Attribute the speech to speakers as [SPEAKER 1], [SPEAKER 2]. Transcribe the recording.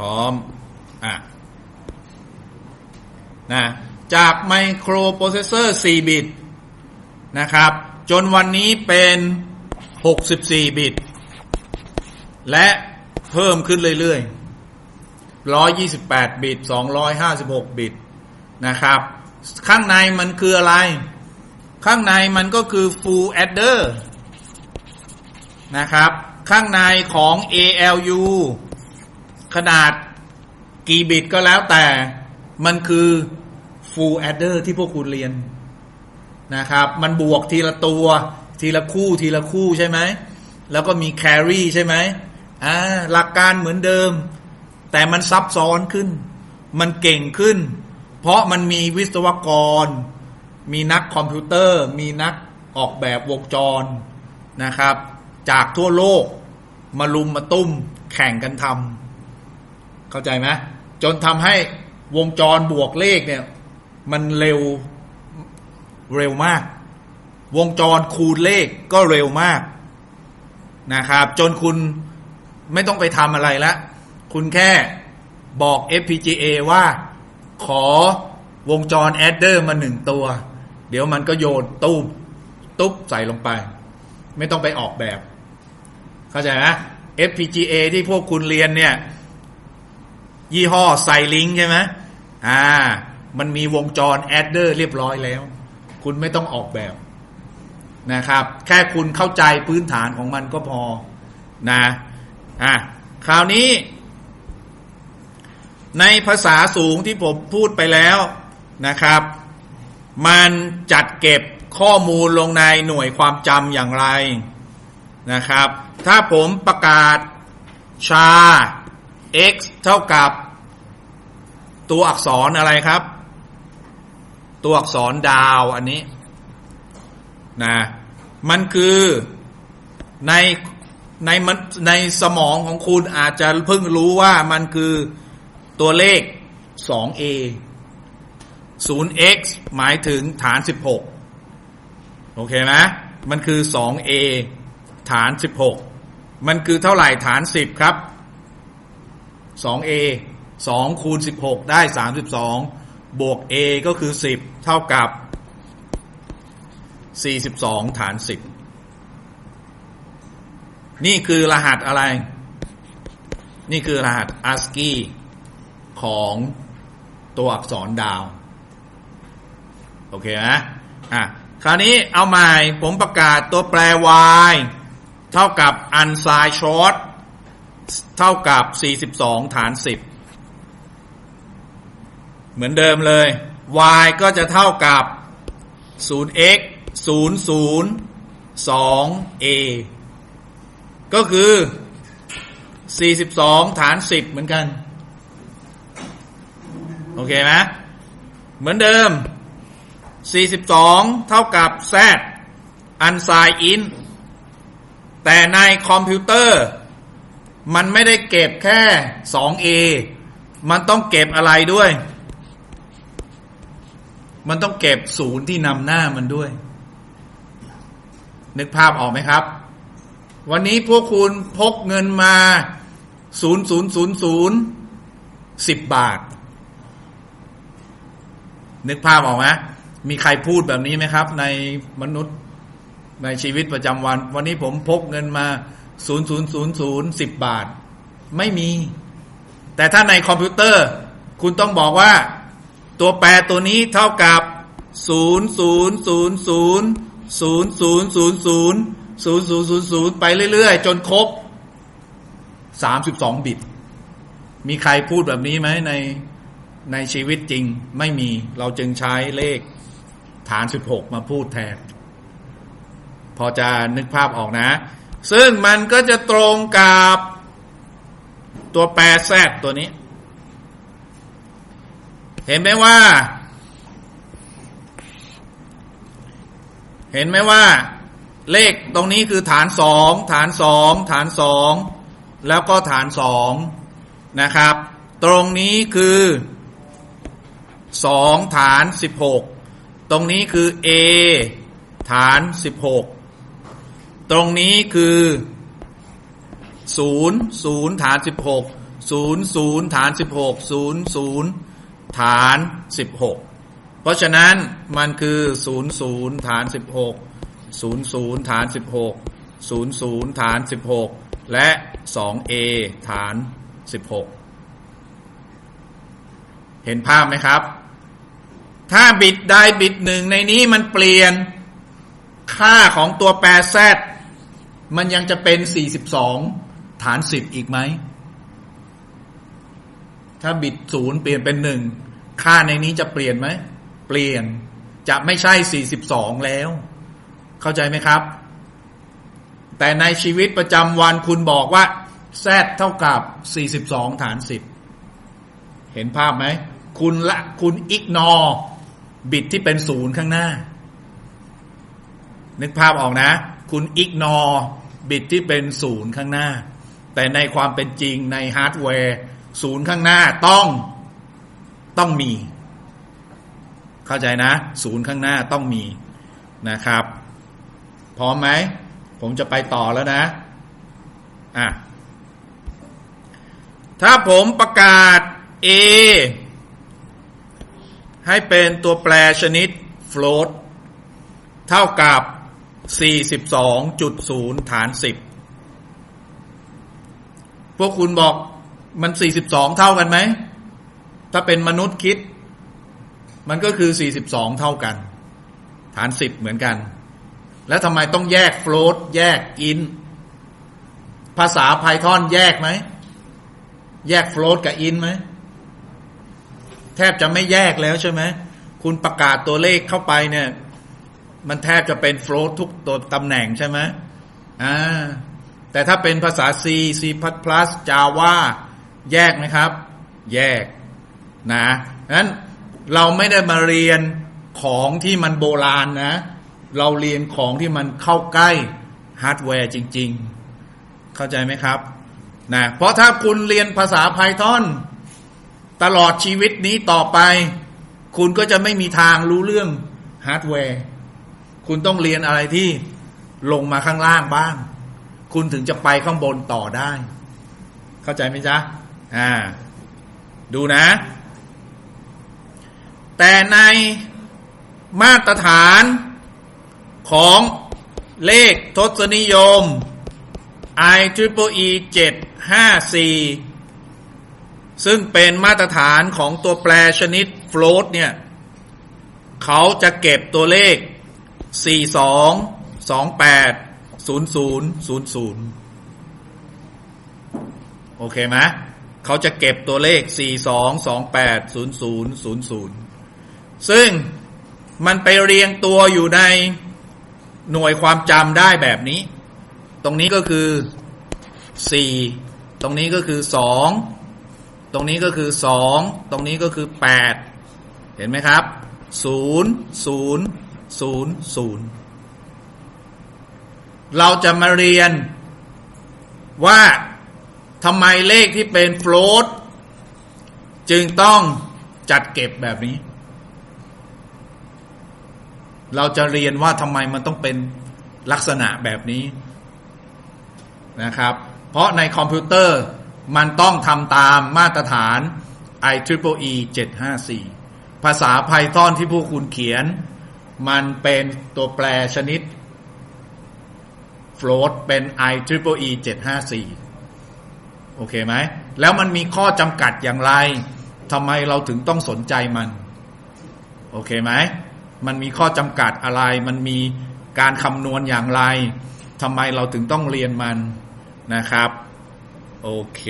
[SPEAKER 1] ร้อมอะนะจากไมโครโปรเซสเซอร์4บิตนะครับ จนวันนี้เป็น 64 บิต และเพิ่มขึ้นเรื่อยๆ 128 บิต 256 บิตนะครับ ข้างในมันคืออะไร ข้างในมันก็คือ full adder นะครับ ข้างในของ ALU ขนาดกี่บิตก็แล้วแต่มันคือ full adder ที่พวกคุณเรียนนะครับ มันบวกทีละตัว ทีละคู่ทีละคู่ใช่ไหม แล้วก็มี carry ใช่ไหมอ่าหลักการเหมือนเดิม แต่มันซับซ้อนขึ้น มันเก่งขึ้น เพราะมันมีวิศวกร มีนักคอมพิวเตอร์ มีนักออกแบบวงจรนะครับ จากทั่วโลกมาลุมมาตุ้มแข่งกันทำ เข้าใจไหมจนทำให้วงจรบวกเลขเนี่ย มันเร็วเร็วมาก วงจรคูณเลขก็เร็วมากนะครับ จนคุณไม่ต้องไปทำอะไรละคุณแค่บอก FPGA ว่าขอวงจรแอดเดอร์มาหนึ่งตัว เดี๋ยวมันก็โยนตุ้มตุ๊บใส่ลงไป ไม่ต้องไปออกแบบ เข้าใจไหม FPGA ที่พวกคุณเรียนเนี่ย ยี่ห้อไซลิงใช่ไหมอ่า มันมีวงจรแอดเดอร์เรียบร้อยแล้ว คุณไม่ต้องออกแบบนะครับ แค่คุณเข้าใจพื้นฐานของมันก็พอนะอะคราวนี้ ในภาษาสูงที่ผมพูดไปแล้วนะครับ มันจัดเก็บข้อมูลลงในหน่วยความจำอย่างไรนะครับ ถ้าผมประกาศชา x เท่ากับ ตัวอักษรอะไรครับ ตัวอักษรดาวอันนี้นะมันคือในในมันในสมองของคุณอาจจะเพิ่งรู้ว่ามันคือตัวเลข 2a 0x หมายถึงฐาน 16 โอเคไหมมันคือ 2a ฐาน 16 มันคือเท่าไหร่ฐาน 10 ครับ 2a 2คูณ16 ได้ 32 บวก a ก็คือ 10 เท่ากับ 42 ฐาน 10 นี่คือรหัสอะไร นี่คือรหัส ASCII ของตัวอักษรดาว โอเคนะอะ คราวนี้เอาใหม่ ผมประกาศตัวแปร y เท่ากับ unsigned short เท่ากับ 42 ฐาน 10 เหมือนเดิมเลย y ก็จะเท่ากับ 0x 0 0 2 a ก็คือ 42 ฐาน 10 เหมือนกัน โอเคไหมเหมือนเดิม 42 เท่ากับ z unsigned in แต่ในคอมพิวเตอร์ มันไม่ได้เก็บแค่ 2a มันต้องเก็บอะไรด้วย มันต้องเก็บศูนย์ที่นำหน้ามันด้วย นึกภาพออกไหมครับ วันนี้พวกคุณพกเงินมา0 0 0 0 10บาท นึกภาพออกไหมมีใครพูดแบบนี้ไหมครับ ในมนุษย์ในชีวิตประจำวัน วันนี้ผมพกเงินมา ศูนย์ศูนย์ศูนย์ศูนย์สิบบาท ไม่มี แต่ถ้าในคอมพิวเตอร์ คุณต้องบอกว่า ตัวแปรตัวนี้เท่ากับศูนย์ศูนย์ศูนย์ศูนย์ศูนย์ศูนย์ศูนย์ศูนย์ศูนย์ศูนย์ศูนย์ศูนย์ไปเรื่อยๆ จนครบสามสิบสองบิต มีใครพูดแบบนี้ไหมในในชีวิตจริงไม่มีเราจึงใช้เลขฐานสิบหกมาพูดแทน พอจะนึกภาพออกนะ ซึ่งมันก็จะตรงกับตัวแปรแซดตัวนี้ เห็นไหมว่า เห็นไหมว่า เลขตรงนี้คือฐานสองฐานสองฐานสองแล้วก็ฐานสองนะครับ ตรงนี้คือสองฐานสิบหกตรงนี้คือ A ฐานสิบหก ตรงนี้คือศูนย์ศูนย์ฐานสิบหกศูนย์ศูนย์ฐานสิบหกศูนย์ศูนย์ฐานสิบหกเพราะฉะนั้นมันคือศูนย์ศูนย์ฐานสิบหกศูนย์ศูนย์ฐานสิบหกศูนย์ศูนย์ฐานสิบหกและสองเอฐานสิบหกเห็นภาพไหมครับ ถ้าบิตใดบิตหนึ่งในนี้มันเปลี่ยนค่าของตัวแปรแซด มันยังจะเป็น 42 ฐาน 10 อีกไหม ถ้าบิตศูนย์เปลี่ยนเป็นหนึ่งค่าในนี้จะเปลี่ยนไหม เปลี่ยนจะไม่ใช่ 42 แล้ว เข้าใจไหมครับ แต่ในชีวิตประจำวันคุณบอกว่าแซดเท่ากับ 42 ฐาน 10 เห็นภาพไหม คุณละคุณอิกนอ บิตที่เป็นศูนย์ข้างหน้า นึกภาพออกนะ คุณอิกนอ บิตที่เป็นศูนย์ข้างหน้า แต่ในความเป็นจริงในฮาร์ดแวร์ศูนย์ข้างหน้าต้องต้องมี เข้าใจนะ ศูนย์ข้างหน้าต้องมีนะครับ พร้อมไหม ผมจะไปต่อแล้วนะอะถ้าผมประกาศ A ให้เป็นตัวแปรชนิด float เท่ากับ 42.0ฐาน10พวกคุณบอกมัน42เท่ากันไหม ถ้าเป็นมนุษย์คิด มันก็คือ42เท่ากัน ฐาน10เหมือนกัน แล้วทำไมต้องแยก float แยก int ภาษา Python แยกไหม แยก float กับ int ไหม แทบจะไม่แยกแล้วใช่ไหม คุณประกาศตัวเลขเข้าไปเนี่ย มันแทบจะเป็น float ทุกตัวตำแหน่งใช่ไหมอ่าแต่ถ้าเป็นภาษา C C++ Java แยกไหมครับ แยกนะนั้นเราไม่ได้มาเรียนของที่มันโบราณนะ เราเรียนของที่มันเข้าใกล้ฮาร์ดแวร์จริง ๆ เข้าใจไหมครับนะเพราะถ้าคุณเรียนภาษา Python ตลอดชีวิตนี้ต่อไป คุณก็จะไม่มีทางรู้เรื่องฮาร์ดแวร์ คุณต้องเรียนอะไรที่ลงมาข้างล่างบ้าง คุณถึงจะไปข้างบนต่อได้ เข้าใจไหมจ๊ะอ่า ดูนะ แต่ในมาตรฐานของเลขทศนิยม i t r i p l e e 754 ซึ่งเป็นมาตรฐานของตัวแปรชนิด float เนี่ย เขาจะเก็บตัวเลข 42 28 00 00โอเคไหมเขาจะเก็บตัวเลข 42 28 00 00 ซึ่งมันไปเรียงตัวอยู่ในหน่วยความจำได้แบบนี้ ตรงนี้ก็คือ 4 ตรงนี้ก็คือ 2 ตรงนี้ก็คือ 2 ตรงนี้ก็คือ 8 เห็นไหมครับ 0 0 0 0เราจะมาเรียนว่าทำไมเลขที่เป็นโฟลตจึงต้องจัดเก็บแบบนี้ เราจะเรียนว่าทำไมมันต้องเป็นลักษณะแบบนี้นะครับ เพราะในคอมพิวเตอร์มันต้องทำตามมาตรฐาน IEEE 754 ภาษา Python ที่พวกคุณเขียน มันเป็นตัวแปรชนิด float เป็น IEEE 754 โอเคไหม แล้วมันมีข้อจำกัดอย่างไรทำไมเราถึงต้องสนใจมัน โอเคไหม มันมีข้อจำกัดอะไร มันมีการคำนวณอย่างไรทำไมเราถึงต้องเรียนมันนะครับ โอเค